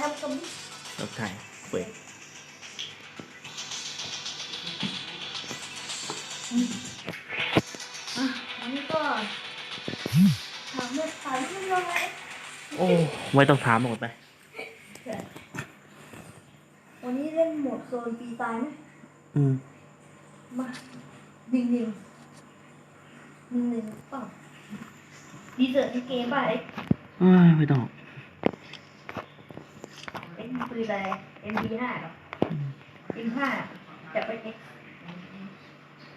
ครับกรถไทยเปิดำอะอันนี้ก็ถามเมื่อถามเรื่องอะไรโอ้ไม่ต้องถามหมดไป วันนี้เล่นโหมดโซนปีตายไหมอืม มาหนึ่งหนึ่งหนึ่งหนึ่งเปล่าดีเซอร์ที่เกมป่ะไอ้เอ้ยไม่ต้องเป็นปืนอะไร MB5 เหรอ M5 จะไปเอ็ก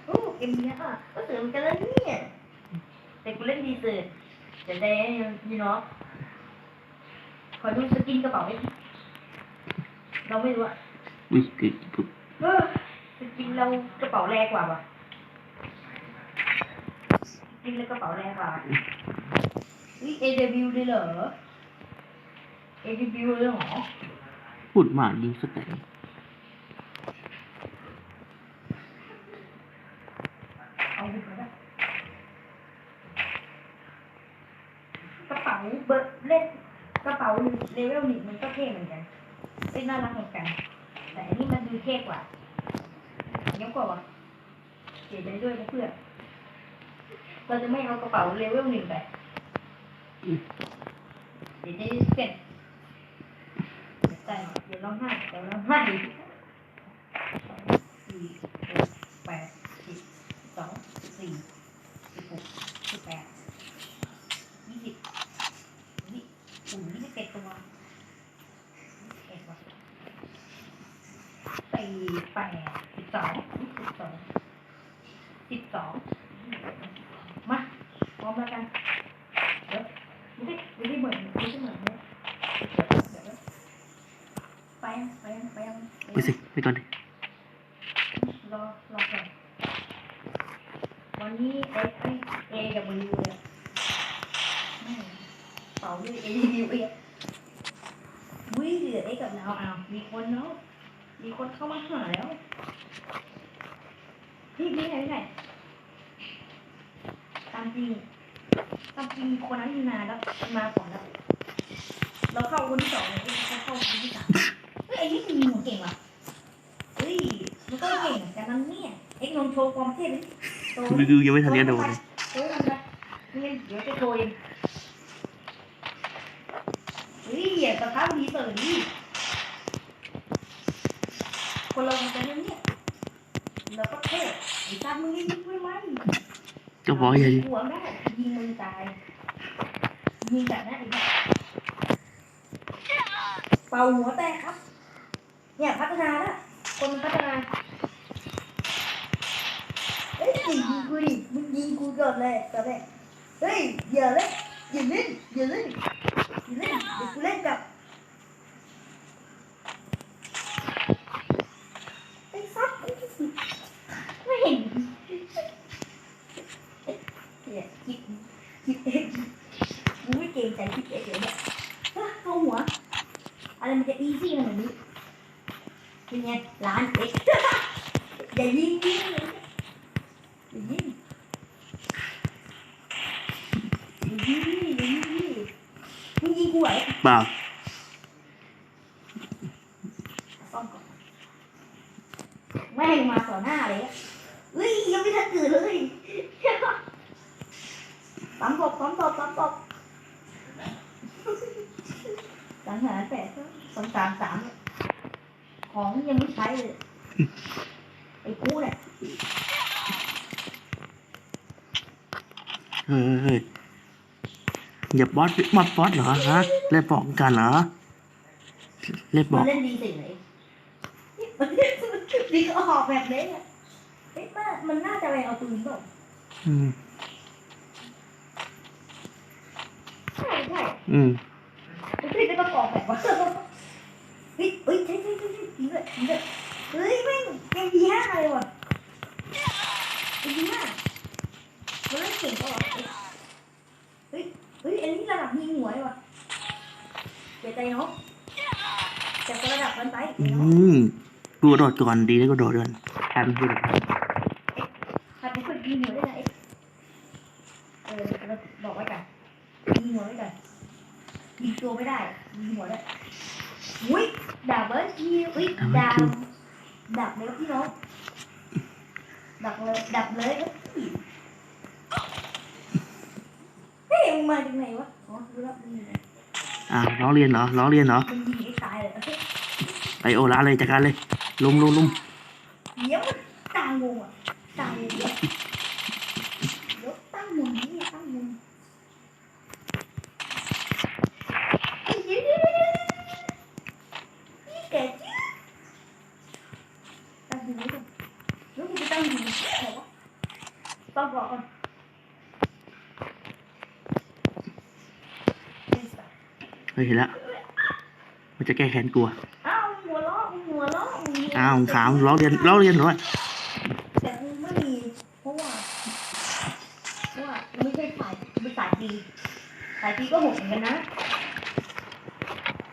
โอ้ MB5 ก็เสริมกันแล้วเนี่ยแต่กูเล่นดีเซอร์จะได้ยีเนาะขอดูสกินกระเป๋าไอ้เราไม่รู้อะอุ้ยคือคือเออสกินเรากระเป๋าแรงกว่าว่ะสกินเรากระเป๋าแรงกว่าอุ้ย AW เลยเหรอ AW เลยเหรอ พูดมากยิงสแตนเอาดูกันนะกระเป๋าเบอร์เล่นกระเป๋าเลเวลหนึ่งมันก็เท่เหมือนกันเล่นน่ารักเหมือนกัน แต่อันนี้มันดูเท่กว่าเยอะกว่าวะเสียใจด้วยนะเพื่อนเราจะไม่เอากระเป๋าเลเวลหนึ่งไปเดี๋ยวจะเก็บเดี๋ยวใจเดี๋ยวร้องไห้เดี๋ยวร้องไห้สองสี่หกแปดสิบสองสี่สิบหกสิบแปดยี่สิบนี่อุ่นยี่สิบเจ็ดตัวเอ็ดว่ะสี่แปดสิบสองสิบสองสิบสองมาพร้อมแล้วกันเดี๋ยวดูดิดูดิเหมือนดูดิเหมือนเนี่ยเดี๋ยวเดี๋ยวไปยังไปยังไปยัง ไปสิไปก่อนรอรอก่อนวันนี้เอสเอกับมือเลยแม่งเป่าด้วยเอวิวเอวิ่งเหลือเอกับเราอ้าวมีคนเนาะมีคนเข้ามาหาแล้วพี่พี่ไหนพี่ไหนตามจริงตามจริงคนนั้นมีนานแล้วมาก่อนแล้วเราเข้าคนที่สองเลยเอ้ยเขาเข้าคนที่สามเฮ้ยไอ้นี่มันมีหัวเก่งว่ะ เฮ้ยมันก็เก่งเหมือนกันนะเนี่ย เอ็กซ์ลองโชว์ความเท่ดิโชว์คือยังไม่ทันเรียนโดนเลยโชว์มันไปไม่งั้นเดี๋ยวจะโชว์เองเฮ้ยอย่ากระทำดีเสิร์ฟดิคนเราเหมือนกันนะเนี่ยเราก็เท่ไอ้ตามึงยิงไม่ไหมก็บอกอย่าดิหัวได้ยิงมึงตายยิงแบบนั้นอีกแบบเป่าหัวแตกครับ เนี่ยพัฒนาแล้วคนพัฒนาเฮ้ ยยิงกูดิมึงยิงกูก่อนเลยตอนแรกเฮ้ยอย่าเล่นอย่าเล่นอย่าเล่นอย่าเล่นเดี๋ยวกูเล่นกับไอ้ซับไม่เห็นเนี่ยคิดคิดเองกูไม่เกรงใจคิดเองเลยเนี่ยเฮ้ยเข้าหัว อะไรมันจะอีซี่ขนาดนี้เป็นไงล้านเอ็ก อย่ายิงยิงเลยอย่ายิงอย่ายิงอย่ายิงมึงยิงกูเหรอ เปล่า ซ่อมก่อนแม่งมาต่อหน้าเลยอะเฮ้ยยังไม่ทันตื่นเลยปั๊มตบปั๊มตบปั๊มตบสังหารแปดสองสามสามของยังไม่ใช้เลยไอ้กูเนี่ยเฮ้ยเฮ้ยอย่าบอสบอสบอสเหรอฮะเล่นบอกกันเหรอเล่นบอกเล่นดีสิเลย ดีก็ออกแบบนี้อะเฮ้ยมันมันน่าจะไปเอาปืนเปล่าอืม ใช่ใช่อืมเฮ้ยก็ต้องออกแบบว่าเฮ้ยเฮ้ยใช่ใช่ใช่ใช่จริงด้วยจริงด้วยเฮ้ยแม่งแม่งดีห้าเลยว่ะดีมากมันเล่นเก่งก็ว่ะเฮ้ยเฮ้ยอันนี้ระดับยิงหัวเลยว่ะเสียใจเนาะแต่ก็ระดับมันไปอืเนาะม กูกระโดดก่อนดีแล้วก็โดดก่อนแทนกูโดดใครเป็นคนยิงหัวได้ไงเออเราบอกไว้กันยิงหัวไว้กันยิงตัวไม่ได้ยิงหัวได้อุ้ยดาบเบิร์ดคิวอุ้ยดาบดับเลยครับพี่น้องดับเลยดับเลยครับพี่เฮ้ยมึงมาจากไหนวะอ๋อรู้แล้วมันอยู่ไหนอ่าล้อเลียนเหรอล้อเลียนเหรอมันยิงไอ้ตายเลยเฮ้ยไปโอลาเลยจัดการเลย ลุมลุมลุมเดี๋ยวมันตางงอะตางงเดี๋ยวเดี๋ยวตั้งมุมนี่ตั้งมุมเฮ้ยเดี๋ยวเดี๋ยวเดี๋ยวเดี๋ยวนี่แกจิ๊บตั้งมุมไว้ก่อนแล้วกูจะตั้งมุมอะไรวะต้องบอกก่อนเฮ้ยเห็นแล้วมันจะแก้แค้นกลัวอ้าวหัวล้อหัวล้ ออ้าวขาวล้อเลียนล้อเลียนเหรอแต่กูไม่มีเพราะว่าเพราะว่าไม่ใช่สายไม่สายดีสายดีก็โหดเหมือนกันนะ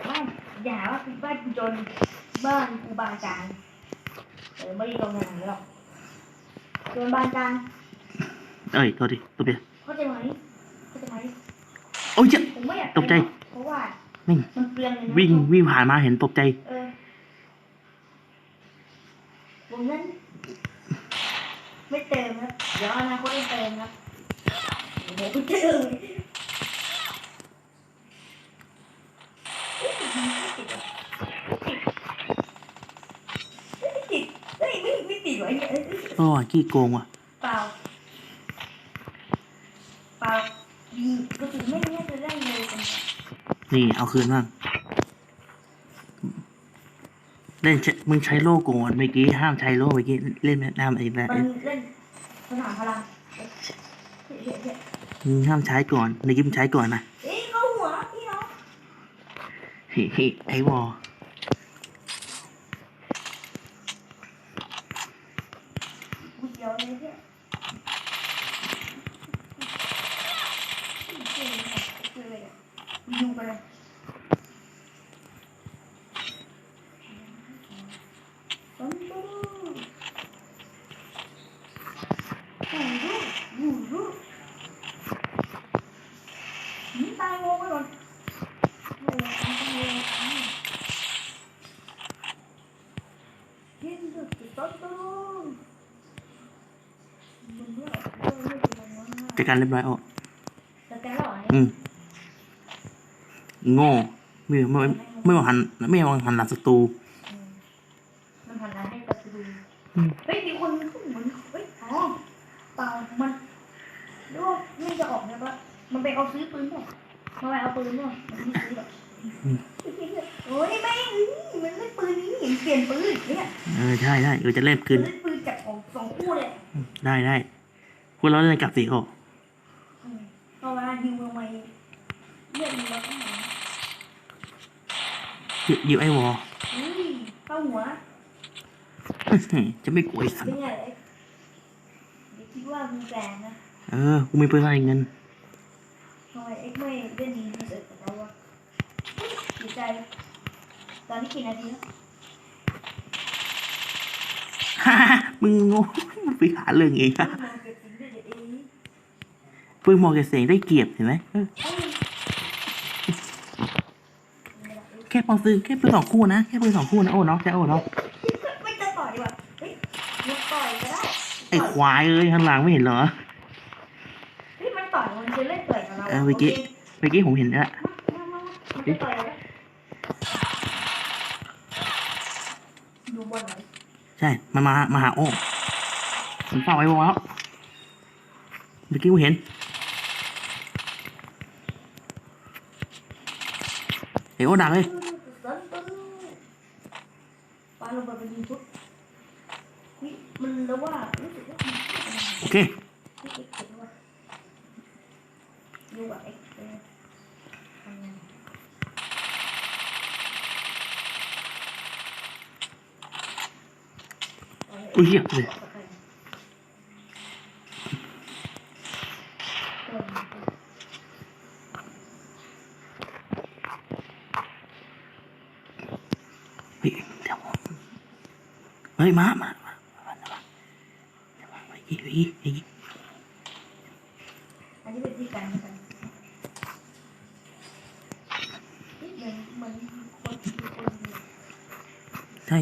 บ้านอย่าหาว่ากูบ้านกูจนบ้านกูบางกลางเออไม่ได้ตรงไหนหรอกจนบางกลางเอ้ยโทษทีตัวเบียร์เข้าใจไหมเข้าใจไหมโอ้ยเจ๊ะผมไม่อยากตกใจ เพราะว่าวิ่งมันเปลืองเลยนะวิ่งวิ่งผ่านมาเห็นตกใจ เออ วงนั้นไม่เติมครับ เดี๋ยวอนาคตได้เติมครับเดี๋ยวไม่เติมไม่ติดเฮ้ยไม่ไม่ติดวะเนี่ยโอ้ยขี้โกงว่ะ เปล่า เปล่าดีก็ถึงไม่น่าจะได้เลยกันนี่ เอาคืนบ้าง เล่นใช้มึงใช้โล่ก่อนเมื่อกี้ห้ามใช้โล่เมื่อกี้เล่นน้ำไอ้แบบมันเล่นสนามพลังเฮ้ยเฮ้ยเฮ้ยมึงห้ามใช้ก่อนเมื่อกี้มึงใช้ก่อนนะเฮ้ยเข้าหัวพี่น้องเฮ้ยเฮ้ยไอ้วอกูเดียวเลยเนี่ยอยู่ไปเลยปั๊มปั๊มบูรูบูรูนี่ตายงงไปก่อนไม่เลยไม่เลยเห็นดูสิต้นต้น จัดการเรียบร้อยอะแต่แกหล่ออืเนี่ยมโง่ไม่ไม่ไม่มาหันไม่มาหันหลังศัตรูมันหันหน้าให้กับดูอืมเฮ้ยมีคนเหมือนเฮ้ยอ๋อเปล่ามันดูไม่จะออกนะว่ามันไปเอาซื้อปืนเนี่ยมันไปเอาปืนเนี่ยมันไม่ซื้อหรอกโอ้ยแม่งมันเล่นปืนนี้เห็นเป ลี่ยนปืนเนี่ยเออใช่ใช่เออจะเล่นมัคืนนเล่นปืนจากของสองคู่เลยได้ได้พวกเราเล่นกลับสิโออืมเพราะว่ายิวลงมาเลือดมันลดลงมายิยิวไอ้วออุ้ยเข้าหัวจะไม่กลัวไอ้สันเป็นไงเอ้ยเดี๋ยวคิดว่ามึงแกล้งนะ เออ กูมีปืนอะไรเงินทำไมเอ็กไม่เล่นดีที่สุดกับเราวะเสียใจ ตอนนี้กี่นาทีแล้วฮ่า มึงโง่มึงไปหาเรื่องเองมอะองเก็บสิ่งด้วยเดี๋ยวเองปืนมองแกเสียงได้เกียบเห็นไหมเออเอ้ยไม่ได้เอ้ยแค่ปองซื้อแค่ปืนสองคู่นะแค่ปืนสองคู่นะโอ้เนาะใช่โอ้เนาะไม่จะต่อยดีกว่าเฮ้ยมันต่อยก็ได้ไอ้ควายเอ้ยข้างหลังไม่เห็นเหรอเฮ้ยมันต่อยมันจะเล่นต่อยกับเราเออเมื่อกี้เมื่อกี้ผมเห็นแล้วมามามามันจะต่อยแล้วดูบอลหน่อย ใช่ มันมา มาหาโอ้ผมเฝ้าไอ้วอแล้วเมื่อกี้กูเห็นไอ้โอ้ดักเลยตึ้งตึ้งปาลงไปเป็นยิงชุดเฮ้ยมันแล้วว่ารู้สึกว่ามันโอเค เอ็กซ์เอ็กซ์ว่าดูว่าเอ็กซ์เออทำงาน อุ้ยเหี้ยเลยเฮ้ยเดี๋ยวเฮ้ยมามามามามามามาอีกอีกอีก อันนี้เป็นที่การเหมือนกัน คนคนคน ใช่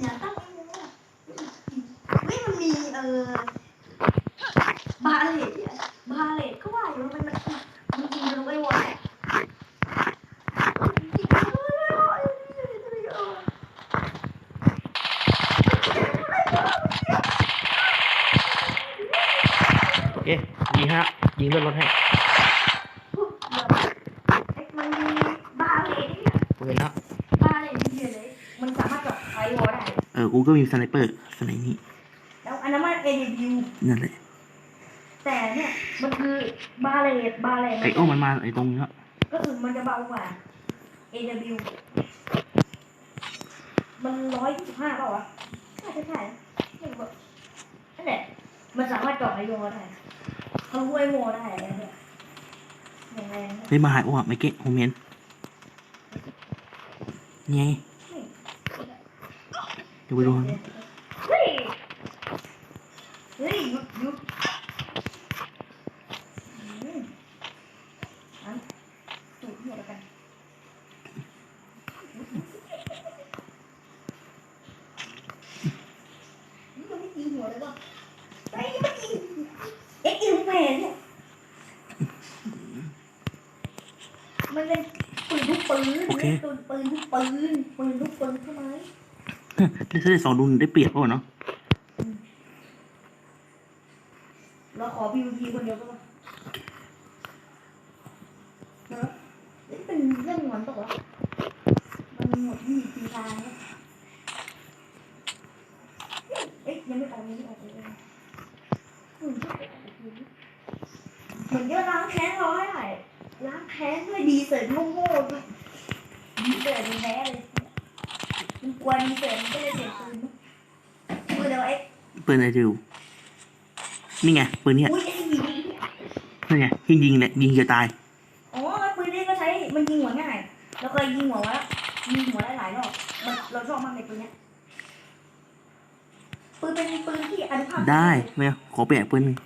อย่าตั้งมือไม่มันมีเออบาเลตอะบาเลตก็ว่าอยู่มันมันมันจริงมันไม่ไหวจริงมันไม่ไหว เอ๊ะยิงฮะยิงเลือดรถให้มันมีบาเลตเนี่ยกูเห็นแล้วบาเลตเฉยเลยมันสามารถเจาะไฟวอลได้เออกูก็มีสไนเปอร์สไนนี่แล้วอันนั้นมัน AW นั่นแหละแต่เนี่ยมันคือบาเลตบาเลตไอโอ้มันมาไอตรงนี้แล้วก็คือมันจะเบากว่า AW มันร้อยยี่สิบห้าเปล่าวะน่าจะใช่ไม่รู้อะนั่นแหละ มันสามารถเจาะไอโยได้เขาห้วยโมได้อะไรเนี่ยอย่างแรงนะเฮ้ยมาหายโอ้อะไม่เก๊ะผมเห็นนี่ไงเดี๋ยวไปดู เฮ้ย เฮ้ยหยุดหยุดอืมอันตูดหมดแล้วกัน นี่มันไม่ตีหัวเลยวะไอ้ยมันตีเอ็กซ์อินแผนเนี่ยมันเป็นปืนทุกปืน โอเค ปืนปืนทุกปืนปืนทุกปืนใช่ไหมได้ได้สองดุนได้เปรียบเปล่าวะเนาะเราขอพีวีคนเดียวก็ได้เนอะนี่เป็นเรื่องหวานตกวะมันหมดที่ทีทางแล้วเอ๊ะยังไม่ออกยังไม่ออกเลยอืมเหมือนจะล้างแค้นเราให้ไหนล้างแค้นด้วยดีเสร็จโง่ๆด้วยดีเสร็จมันแพ้เลย มันกลัวดีเสร็จมันก็เลยเสียปืนปืนเดียวไอ้ปืนอะไรดูนี่ไงปืนเนี่ยอุ้ยไอ้ยิงนี่ไงยิงยิงเนี่ยยิงจะตายอ๋อปืนนี้ก็ใช้มันยิงหัวง่ายเราเคยยิงหัวแล้วยิงหัวหลายๆรอบมันเราชอบมากเลยปืนเนี้ยปืนเป็นปืนที่อนุภาพได้ไม่เอาขอเปลี่ยนปืนหนึ่ง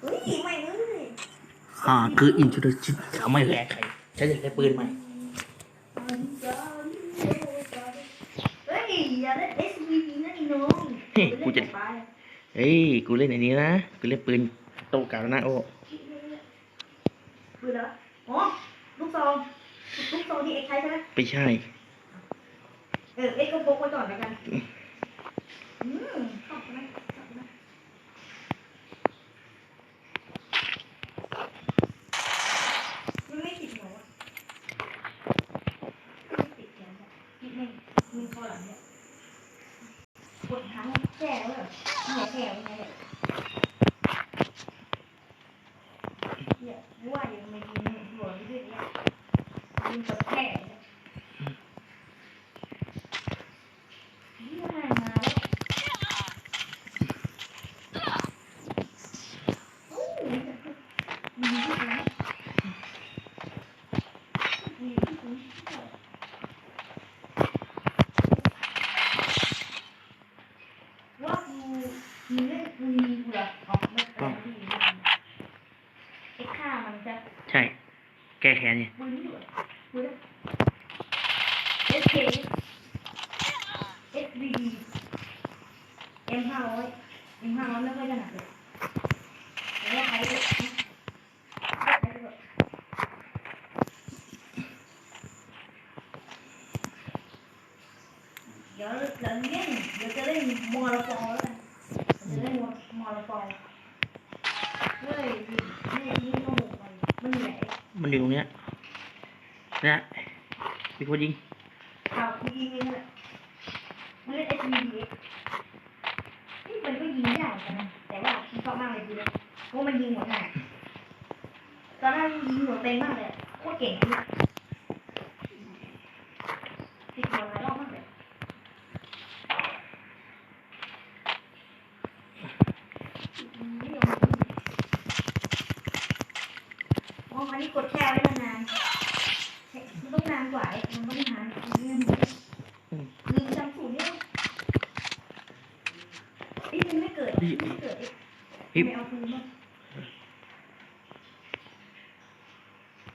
เฮ้ยไม่เลยอ่าคืออินชูดชินเขาไม่แลกใครฉันอยากได้ปืนใหม่ เฮ้ยอย่าเล่น SVP นะไอ้น้อง เฮ้ยกูจะไปเฮ้ยกูเล่นอันนี้นะกูเล่นปืนโตกาแล้วนะโอ้ปืนแล้วอ๋อลูกซองลูกซองที่เอ็กใช้ใช่ไหมไม่ใช่ เออเอ็กก็พกไว้ก่อนแล้วกัน อืมชอบไหมชอบไหมมันไม่ติดหัวอะไม่ติดแขนอะนี่ไม่มีคอหลังเนี่ย กดทั้งแก้วเหนียแก้วยังไงเนี่ยเนี่ยว่ายังไม่ยิงหัวไม่ด้วยเนี่ยยิงกับแก้วเนี่ยนี่ห่างมาแล้วโอ้ยมีที่ไหนมีที่ไหน ว่ากูมีเรื่องกูมีกูเหรออ๋อไม่เออไม่มีไอ้ข้ามันจะ ใช่ แก้แค้นไงปืนอยู่อะปืนเอสเคเอสบีดีเอ็มห้าร้อยเอ็มห้าร้อยไมันยวจะเล่นมอยู่ตรงเนี้ยนะมีคนยิงข่าวกูยิงเองแหลยมันเล่น S V D นี่มันก็ยิงได้เหมือนกันนะแต่ว่ามันชอบมากเลยทีเดียวเพราะมันยิงหัวหน้าตอนนั้นยิงหัวเต็มมากเลยโคตรเก่งเลยติดหัวหลายรอบมากเลยไม่ยอมยิงอ๋ออันนี้ กดแช่ไว้นานๆมันต้องนานกว่าไอ้มันต้องนานลืมลืมจำสูตรเนี่ยอ้ยมันไม่เกิดมันไม่เกิดเอ้ยเฮ้ยไม่เอาคืนมั้ง